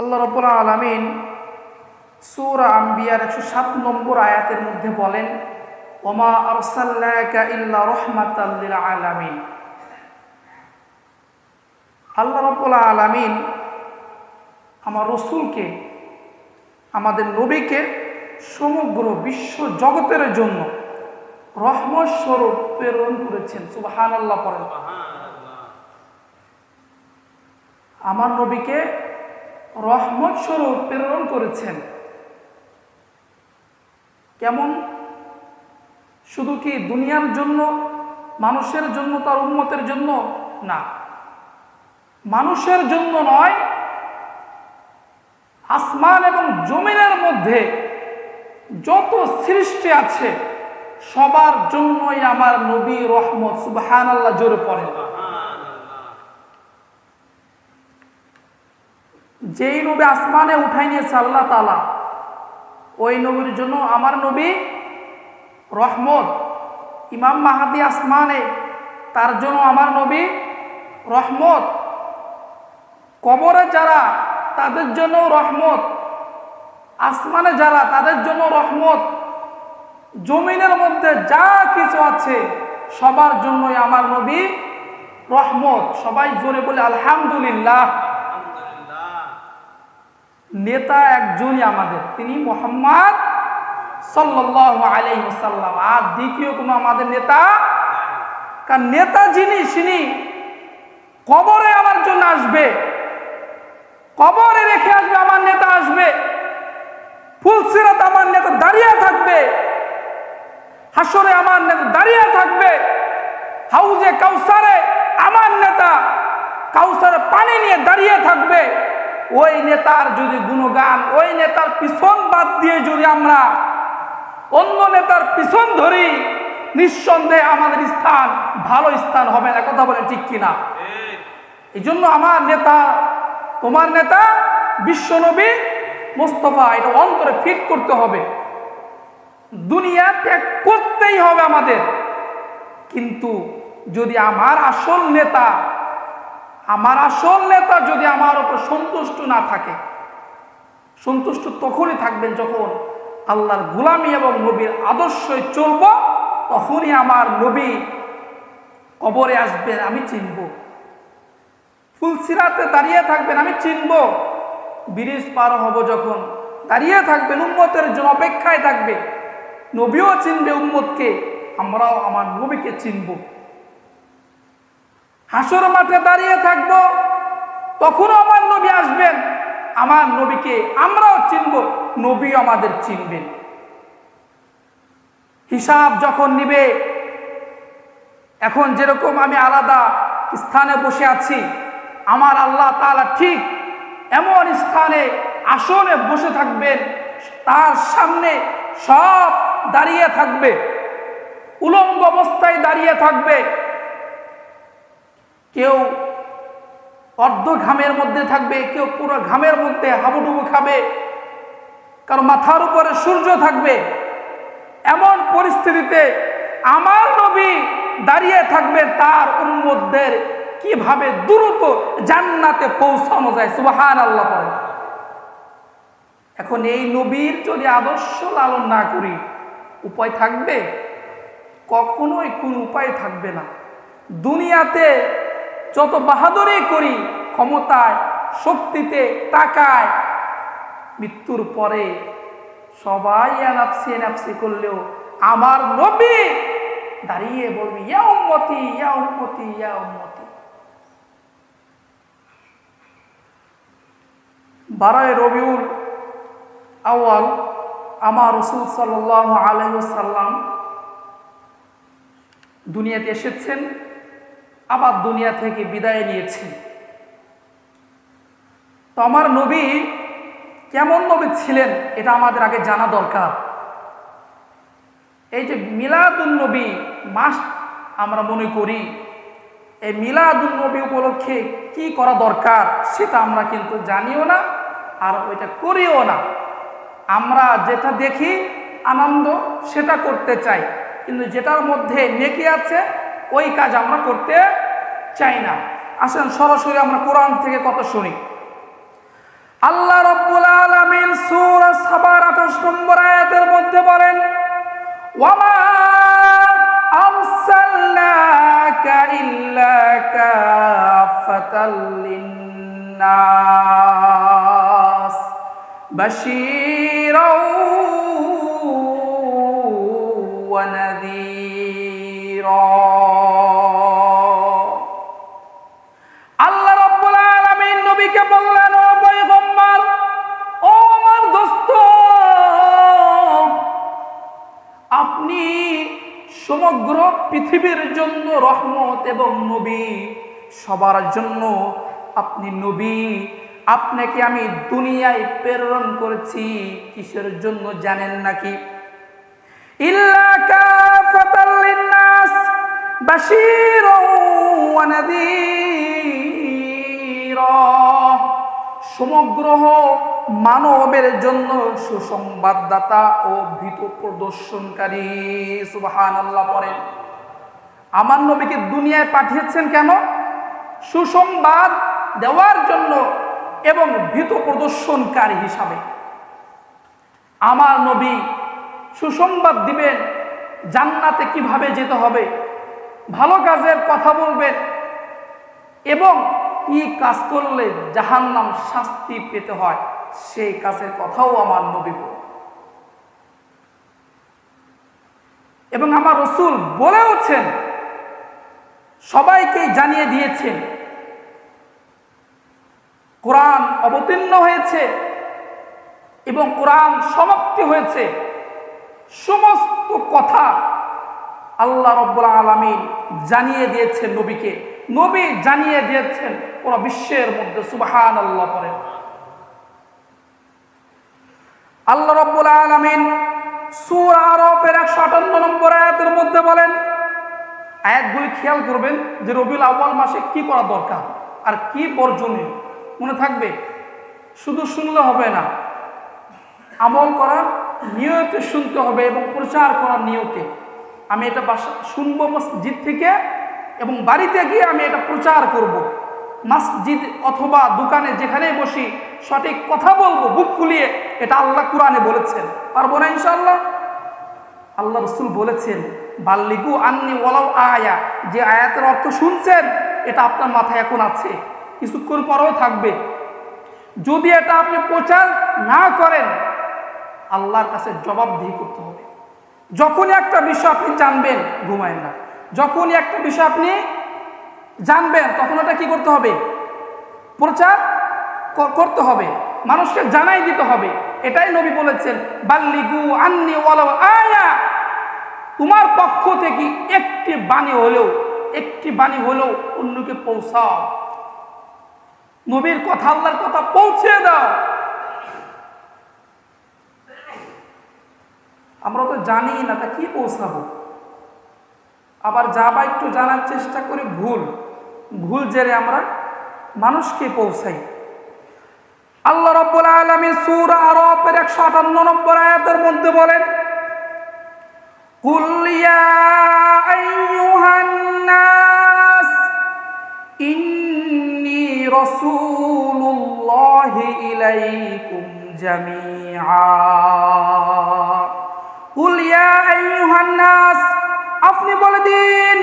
আল্লাহ রব্বুল আলমিন সুরা আম্বিয়ার একশো সাত নম্বর আয়াতের মধ্যে বলেন ওমা আরসাল্লাকা ইল্লা রহমাতাল্লিল আলামিন। আল্লাহ রব্বুল আলমিন আমার রসুলকে আমাদের নবীকে সমগ্র বিশ্ব জগতের জন্য রহমত স্বরূপ প্রেরণ করেছেন। সুবাহান আল্লাহ পরে আমার নবীকে রহমত স্বরূপ প্রেরণ করেছেন। কেমন? শুধু কি দুনিয়ার জন্য, মানুষের জন্য, তার উন্মতের জন্য? না। মানুষের জন্য নয়, আসমান এবং জমিনের মধ্যে যত সৃষ্টি আছে, সবার জন্যই আমার নবী রহমত সুবাহান আল্লাহ জোরে পড়ে। যেই নবী আসমানে উঠাই নিয়েছে আল্লাহ তালা ওই নবীর জন্য আমার নবী রহমত। ইমাম মাহাদি আসমানে, তার জন্য আমার নবী রহমত। কবরে যারা, তাদের জন্য রহমত। আসমানে যারা, তাদের জন্য রহমত। জমিনের মধ্যে যা কিছু আছে, সবার জন্যই আমার নবী রহমত। সবাই জোরে বলে, আলহামদুলিল্লাহ। নেতা একজনই আমাদের, তিনি মোহাম্মদ সাল্লাহ আলাইসাল্লাম আর দ্বিতীয় কোনো আমাদের নেতা? কারণ নেতা যিনি তিনি কবরে আমার জন্য আসবে, কবরে রেখে আসবে আমার নেতা আসবে ফুলসিরাত আমার নেতা দাঁড়িয়ে থাকবে হাসরে আমার নেতা দাঁড়িয়ে থাকবে, হাউজে কাউসারে আমার নেতা কাউসারে পানি নিয়ে দাঁড়িয়ে থাকবে। ওই নেতার যদি গুণগান, ওই নেতার পিছন বাদ দিয়ে যদি আমরা অন্য নেতার পিছন ধরি, নিঃসন্দেহে আমাদের স্থান, ভালো স্থান হবে না। কথা বলে ঠিক কিনা? এই জন্য আমার নেতা, তোমার নেতা বিশ্বনবী মোস্তফা, এটা অন্তরে ফিট করতে হবে। দুনিয়া ত্যাগ করতেই হবে আমাদের। কিন্তু যদি আমার আসল নেতা আমার আসল নেতা যদি আমার ওপর সন্তুষ্ট না থাকে, সন্তুষ্ট তখনই থাকবেন যখন আল্লাহর গুলামি এবং নবীর আদর্শই চলব, তখনই আমার নবী কবরে আসবেন, আমি চিনব। ফুলসিরাতে দাঁড়িয়ে থাকবেন, আমি চিনব। ব্রিজ পার হব যখন, দাঁড়িয়ে থাকবেন, উম্মতের জন্য অপেক্ষায় থাকবে নবীও চিনবে উম্মতকে, আমরাও আমার নবীকে চিনব। হাসর মাঠে দাঁড়িয়ে থাকব, তখনও আমার নবী আসবেন। আমার নবীকে আমরাও চিনব নবী আমাদের চিনবেন। হিসাব যখন নিবে, এখন যেরকম আমি আলাদা স্থানে বসে আছি, আমার আল্লাহ তালা ঠিক এমন স্থানে আসনে বসে থাকবেন, তার সামনে সব দাঁড়িয়ে থাকবে, উলঙ্গ অবস্থায় দাঁড়িয়ে থাকবে কেউ অর্ধ ঘামের মধ্যে থাকবে, কেউ পুরো ঘামের মধ্যে হাবুডুবু খাবে, কারণ মাথার উপরে সূর্য থাকবে। এমন পরিস্থিতিতে আমার নবী দাঁড়িয়ে থাকবে তার উন্মতদের কীভাবে দ্রুত জান্নাতে পৌঁছানো যায় সুবাহান আল্লাহ এখন এই নবীর যদি আদর্শ লালন না করি, উপায় থাকবে? কখনোই কোন উপায় থাকবে না। দুনিয়াতে যত বাহাদুরি করি, ক্ষমতায়, শক্তিতে টাকায় মৃত্যুর পরে সবাই এনাফসি এনাফসি করলেও আমার নবী দাঁড়িয়ে বলবি, ইয়া উম্মতি ইয়া উম্মতি, ইয়া বারোয় রবিউল আওয়াল আমার রসুল সাল্লাহ সাল্লাম দুনিয়াতে এসেছেন। আবার দুনিয়া থেকে বিদায় নিয়েছেন তো আমার নবী কেমন নবী ছিলেন এটা আমাদের আগে জানা দরকার। এই যে মিলাদুল নবী মাস আমরা মনে করি, এই মিলাদুল নবী উপলক্ষে কি করা দরকার সেটা আমরা কিন্তু জানিও না আর ওইটা করিও না। আমরা যেটা দেখি আনন্দ সেটা করতে চাই, কিন্তু যেটার মধ্যে নেকি আছে ওই কাজ আমরা করতে চাই না। আসেন সরাসরি আমরা কোরআন থেকে কত শুনি। আল্লাহ রব্বুল আলামিন সূরা সাবার 28 নম্বর আয়াতের মধ্যে বলেন, ওয়ামা আরসালনাকা ইল্লা কাফাতাল লিন্নাস বাশীরাও পৃথিবীর জন্য রহমত এবং নবী, সবার জন্য আপনি নবী। আপনাকে আমি দুনিয়ায় প্রেরণ করেছি, কিসের জন্য জানেন নাকি? সমগ্র মানবের জন্য সুসংবাদদাতা ও ভীত প্রদর্শনকারী আল্লাহ পড়েন। আমার নবীকে দুনিয়ায় পাঠিয়েছেন কেন? সুসংবাদ দেওয়ার জন্য এবং ভীত প্রদর্শনকারী হিসাবে। আমার নবী সুসংবাদ দিবেন, জান্নাতে কীভাবে যেতে হবে, ভালো কাজের কথা বলবেন এবং কি কাজ করলে জাহান্নাম শাস্তি পেতে হয়, সেই কাজের কথাও আমার নবী বল এবং আমার রসুল বলেওছেন সবাইকে জানিয়ে দিয়েছেন কোরআন অবতীর্ণ হয়েছে এবং কোরআন সমাপ্তি হয়েছে। সমস্ত কথা আল্লাহ রব্বুল আলমিন জানিয়ে দিয়েছেন নবীকে। নবী জানিয়ে দিয়েছেন পুরো বিশ্বের মধ্যে সুবাহান আল্লাহ করেন আল্লাহ রব্বুল আলমিন সুর আরফের একশো আটান্ন নম্বর আয়াতের মধ্যে বলেন আয়াতগুলি খেয়াল করবেন যে রবিউল আউ্বাল মাসে কি করা দরকার আর কি বর্জনীয়। মনে থাকবে, শুধু শুনলে হবে না, আমল করার নিয়তে শুনতে হবে এবং প্রচার করার নিয়তে। আমি এটা বাসা শুনব মসজিদ থেকে এবং বাড়িতে গিয়ে আমি এটা প্রচার করব। মসজিদ অথবা দোকানে যেখানে বসি সঠিক কথা বলব, বুক ফুলিয়ে, এটা আল্লাহ কোরআনে বলেছেন। পারব না ইনশাল্লাহ আল্লাহ রসুল বলেছেন, বাল্লিগু আন্নি ওলাও আয়া যে আয়াতের অর্থ শুনছেন, এটা আপনার মাথায় এখন আছে, কিছুক্ষণ পরেও থাকবে। যদি এটা আপনি প্রচার না করেন, আল্লাহর কাছে জবাবদিহি করতে হবে। যখনই একটা বিষয় আপনি জানবেন, ঘুমায়েন না। যখনই একটা বিষয় আপনি জানবেন, তখন ওটা কি করতে হবে? প্রচার করতে হবে। মানুষকে জানাই দিতে হবে। এটাই নবী বলেছেন, বাল্লিগু আন্নি ওয়ালাও আয়া তোমার পক্ষ থেকে একটি বাণী হলেও, একটি বাণী হলেও অন্যকে পৌঁছাও। নবীর কথা, আল্লাহর কথা পৌঁছে দাও। আমরা তো জানি না তা কি পৌঁছাবো। আবার যা বা একটু জানার চেষ্টা করি ভুল। ভুল জেরে আমরা মানুষকে পৌঁছাই। আল্লাহ রব্বুল আলমী সুর আরবের একশো আটান্ন নম্বর আয়াতের মধ্যে বলেন قل يا أيها الناس إني رسول الله إليكم جميعا قل يا أيها الناس আপনি বলে দিন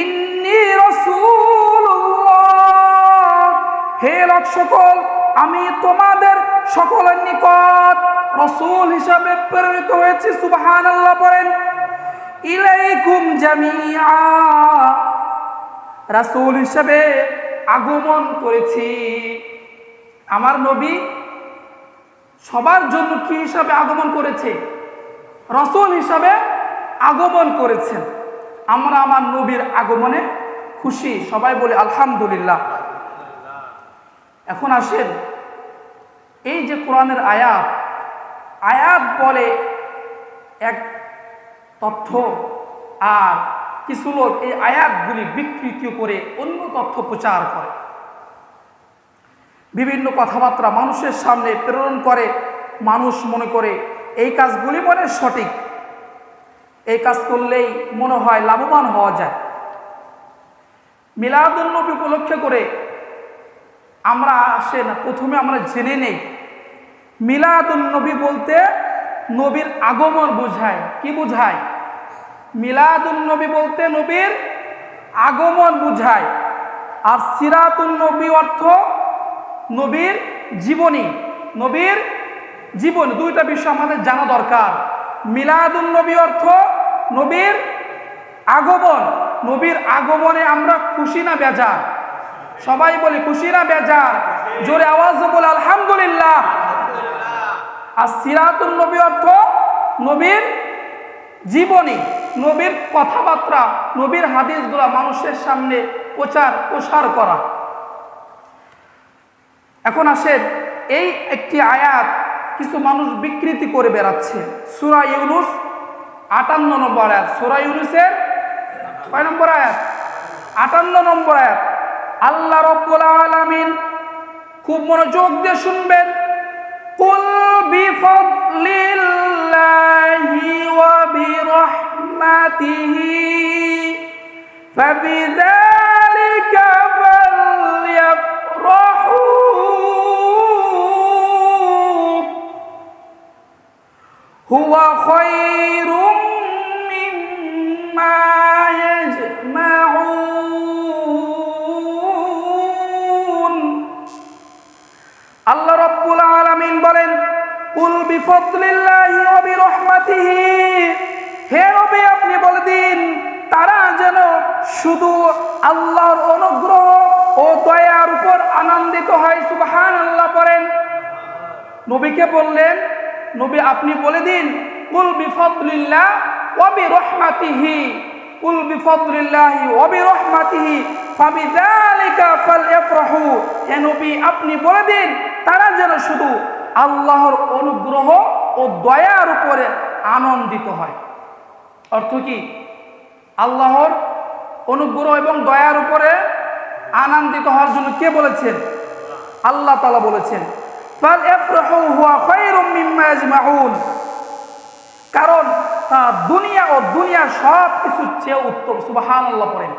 ইন্নি রসুল্লাহ হে লোক সকল আমি তোমাদের সকলের নিকট রসুল হিসাবে প্রেরিত হয়েছি সুবহান আল্লাহ বলেন ইলাইকুম জামিয়া রাসূল হিসাবে আগমন করেছি। আমার নবী সবার জন্য কি হিসাবে আগমন করেছে? রসুল হিসাবে আগমন করেছেন। আমরা আমার নবীর আগমনে খুশি, সবাই বলে আলহামদুলিল্লাহ। এখন আসেন, এই যে কোরআনের আয়াত আয়াত বলে এক তথ্য আর কিছু লোক এই আয়াতগুলি বিকৃত করে অন্য তথ্য প্রচার করে। বিভিন্ন কথাবার্তা মানুষের সামনে প্রেরণ করে, মানুষ মনে করে, এই কাজগুলি মনে সঠিক। এই কাজ করলেই মনে হয় লাভবান হওয়া যায়। মিলাদুন্নবী উপলক্ষে করে আমরা আসে না, প্রথমে আমরা জেনে নেই। মিলাদুন্নবী বলতে নবীর আগমন বোঝায়। কি বোঝায়? মিলাদুন নবী বলতে নবীর আগমন বোঝায়। আর সিরাতুন নবী অর্থ নবীর জীবনী। নবীর জীবন, দুইটা বিষয় আমাদের জানা দরকার। মিলাদুন নবী অর্থ নবীর আগমন। নবীর আগমনে আমরা খুশি না বেজার? সবাই বলি, খুশি না বেজার? জোরে আওয়াজ বলে, আলহামদুলিল্লাহ। আর সিরাতুন নবী অর্থ নবীর জীবনী, নবীর কথাবার্তা, নবীর হাদিসগুলা মানুষের সামনে প্রচার, প্রসার করা। এখন আসেন এই একটি আয়াত কিছু মানুষ বিকৃতি করে বেড়াচ্ছে। সুরা ইউনুস, আটান্ন নম্বর আয়াত। সুরা ইউনুসের কয় নম্বর আয়াত। আটান্ন নম্বর আয়াত। আল্লাহ রব্বুল আলামিন খুব মনোযোগ দিয়ে শুনবেন। قل بفضل الله وبرحمته فبذلك فليفرحوا. هو خير শুধু আল্লাহর অনুগ্রহ ও দয়ার উপর আনন্দিত হয়, সুবহানাল্লাহ পড়েন। নবীকে বললেন, নবী, আপনি বলে দিন, কুল বিফদলিল্লাহ ওয়া বিরহমাতিহি, কুল বিফদলিল্লাহি ওয়া বিরহমাতিহি ফাবিযালিকা ফালইফরাহু হে নবী, আপনি বলে দিন, তারা যেন শুধু আল্লাহর অনুগ্রহ ও দয়ার উপরে আনন্দিত হয়। অর্থ কি? আল্লাহর অনুগ্রহ এবং দয়ার উপরে আনন্দিত হওয়ার জন্য কে বলেছেন? আল্লাহ তালা বলেছেন কারণ দুনিয়া ও দুনিয়া সব কিছু চেয়ে উত্তম সুবাহান আল্লাহ পড়েন।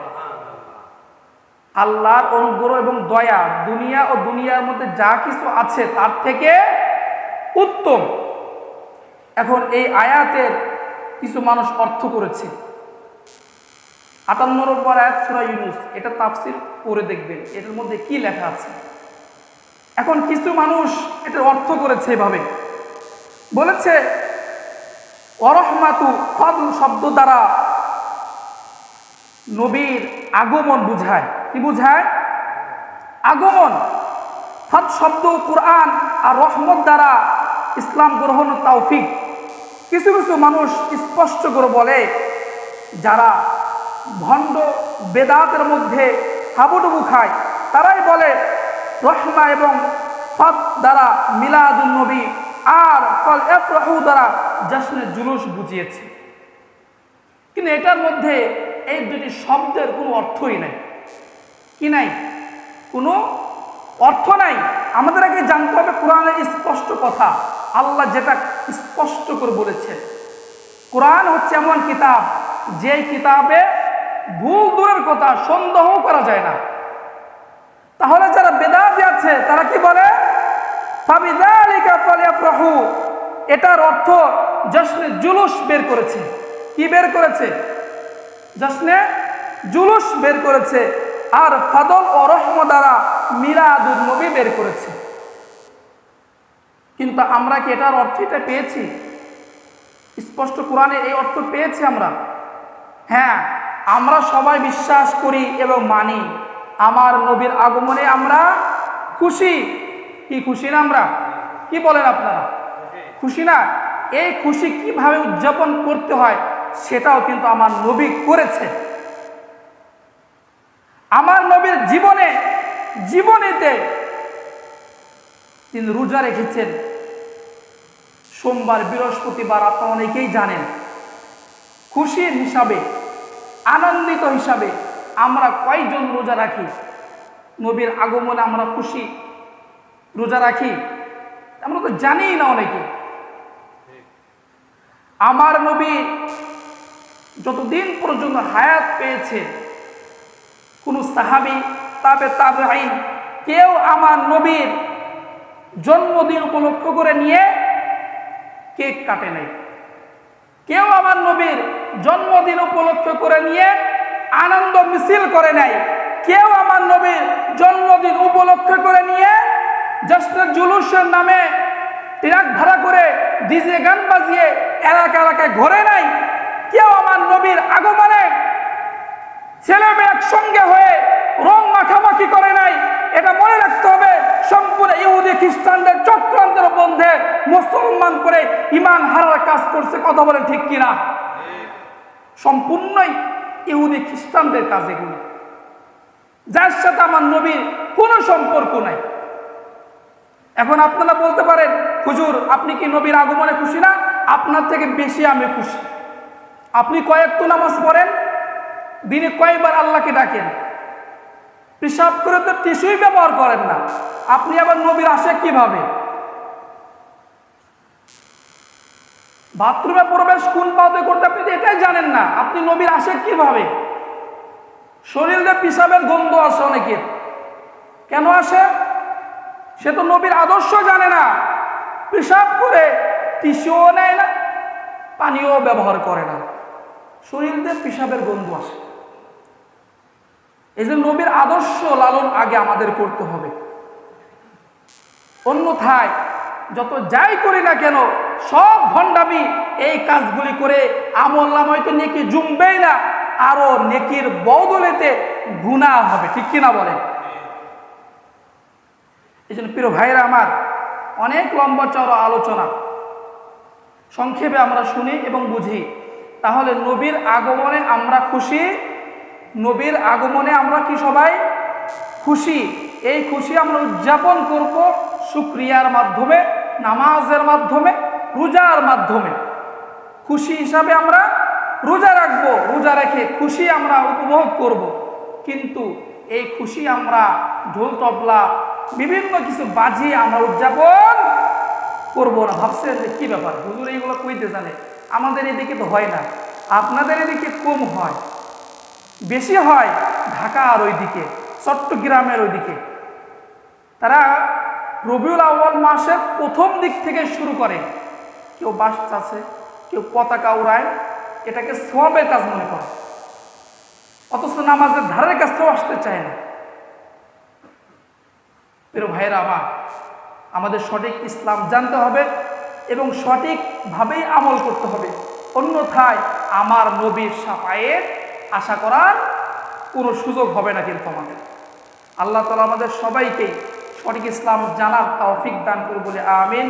আল্লাহর অনুগ্রহ এবং দয়া দুনিয়া ও দুনিয়ার মধ্যে যা কিছু আছে তার থেকে উত্তম। এখন এই আয়াতের কিছু মানুষ অর্থ করেছে। আটান্ন নম্বর আয়াত সুরা ইউনুস, এটা তাফসির করে দেখবেন। এটার মধ্যে কি লেখা আছে? এখন কিছু মানুষ এটার অর্থ করেছে এভাবে। বলেছে, অরহমাতু ফদল শব্দ দ্বারা নবীর আগমন বুঝায়। কি বুঝায়? আগমন। ফদ শব্দ কোরআন আর রহমত দ্বারা ইসলাম গ্রহণ তাওফিক কিছু কিছু মানুষ স্পষ্ট করে বলে, যারা ভণ্ড বেদাতের মধ্যে হাবুডুবু খায়, তারাই বলে, রহমা এবং ফদ দ্বারা মিলাদুল নবী, আর ফল এফরাহু দ্বারা জাসনের জুলুস বুঝিয়েছে। কিন্তু এটার মধ্যে এই দুটি শব্দের কোনো অর্থই নাই। কি নাই? কোনো অর্থ নাই। আমাদের আগে জানতে হবে কোরআনের স্পষ্ট কথা। আল্লাহ যেটা স্পষ্ট করে বলেছে কোরআন হচ্ছে এমন কিতাব যে কিতাবে ভুল দূরের কথা সন্দেহ করা যায় না। তাহলে যারা বেদাতি আছে, তারা কি বলে? এটার অর্থ জশ্নে জুলুস বের করেছে। কি বের করেছে? জশ্নে জুলুস বের করেছে। আর ফাদল ও রহম দ্বারা মিলাদুল নবী বের করেছে। কিন্তু আমরা কি এটার অর্থ এটা পেয়েছি? স্পষ্ট কোরআনে এই অর্থ পেয়েছি আমরা। হ্যাঁ আমরা সবাই বিশ্বাস করি এবং মানি। আমার নবীর আগমনে আমরা খুশি। কি খুশি না আমরা? কি বলেন আপনারা? খুশি না? এই খুশি কীভাবে উদযাপন করতে হয় সেটাও কিন্তু আমার নবী করেছে। আমার নবীর জীবনে, জীবনেতে তিনি রোজা রেখেছেন। সোমবার, বৃহস্পতিবার, আপনারা অনেকেই জানেন। খুশির হিসাবে আনন্দিত হিসাবে আমরা কয়জন রোজা রাখি? নবীর আগমনে আমরা খুশি? রোজা রাখি? আমরা তো জানিই না অনেকে। আমার নবী যতদিন পর্যন্ত হায়াত পেয়েছে, কোন সাহাবি, তাবে তাবে আইন কেউ আমার নবীর জন্মদিন উপলক্ষ করে নিয়ে কেক কাটে নাই। কেউ আমার নবীর জন্মদিন উপলক্ষ করে নিয়ে আনন্দ মিছিল করে নাই। কেউ আমার নবীর জন্মদিন উপলক্ষ করে নিয়ে জাস্ট জুলুসের নামে ট্রাক ভাড়া করে ডিজে গান বাজিয়ে এলাকা এলাকায় ঘরে নাই। কেউ আমার নবীর আগমনে ছেলে মেয়ে একসঙ্গে হয়ে রং মাখামাখি করে নাই এটা মনে রাখতে হবে সম্পূর্ণ ইহুদি খ্রিস্টানদের চক্রান্তের বন্ধে মুসলমান করে ইমান হারার কাজ করছে, কথা বলেন ঠিক কিনা? সম্পূর্ণই ইহুদি খ্রিস্টানদের কাজ এগুলি। যার সাথে আমার নবীর কোনো সম্পর্ক নাই। এখন আপনারা বলতে পারেন, হুজুর, আপনি কি নবীর আগমনে খুশি না? আপনার থেকে বেশি আমি খুশি। আপনি কয়েকটু নামাজ পড়েন, দিনে কয়েকবার আল্লাহকে ডাকেন? পেশাব করে তো টিস্যুই ব্যবহার করেন না। আপনি আবার নবীর আসে কীভাবে? বাথরুমে প্রবেশ, কোন পাতে করতে আপনি এটাই জানেন না। আপনি নবীর আসে কীভাবে? শরীরে পিসাবের গন্ধ আছে অনেকের। কেন আসে? সে তো নবীর আদর্শ জানে না। পেশাব করে টিস্যুও নেয় না, পানিও ব্যবহার করে না। শরীরে পিসাবের গন্ধ আসে। এই যে নবীর আদর্শ লালন আগে আমাদের করতে হবে। অন্যথায় যত যাই করি না কেন, সব ভণ্ডামি এই কাজগুলি করে আমল নাময় তো নেকি জুমবেই না, আরও নেকির বদলেতে গুণা হবে, ঠিক কিনা বলেন? এই জন্য প্রিয় ভাইরা আমার, অনেক লম্বা চড়া আলোচনা। সংক্ষেপে আমরা শুনি এবং বুঝি। তাহলে নবীর আগমনে আমরা খুশি নবীর আগমনে আমরা কি সবাই খুশি? এই খুশি আমরা উদযাপন করব শুক্রিয়ার মাধ্যমে, নামাজের মাধ্যমে, রোজার মাধ্যমে। খুশি হিসাবে আমরা রোজা রাখব, রোজা রেখে খুশি আমরা উপভোগ করব। কিন্তু এই খুশি আমরা ঢোল, তবলা, বিভিন্ন কিছু বাজিয়ে আমরা উদযাপন করব না। ভাবছেন যে কী ব্যাপার? হুজুর এইগুলো কইতে জানে। আমাদের এদিকে তো হয় না। আপনাদের এদিকে কম হয়। বেশি হয় ঢাকা আর ওইদিকে, চট্টগ্রামের ওইদিকে। তারা রবিউল আউ্বাল মাসের প্রথম দিক থেকে শুরু করে। কেউ বাস চাষে, কেউ পতাকা উড়ায়, এটাকে সবের কাজ মনে করে। অথচ নামাজের ধারের কাছেও আসতে চায় না। প্রিয় ভাইয়েরা আমার আমাদের সঠিক ইসলাম জানতে হবে এবং সঠিকভাবেই আমল করতে হবে। অন্যথায় আমার নবীর সাফায়ের আশা করার কোনো সুযোগ হবে না কিন্তু আমাদের। আল্লাহ তালা আমাদের সবাইকে সঠিক ইসলাম জানার তৌফিক দান করে বলে আমিন।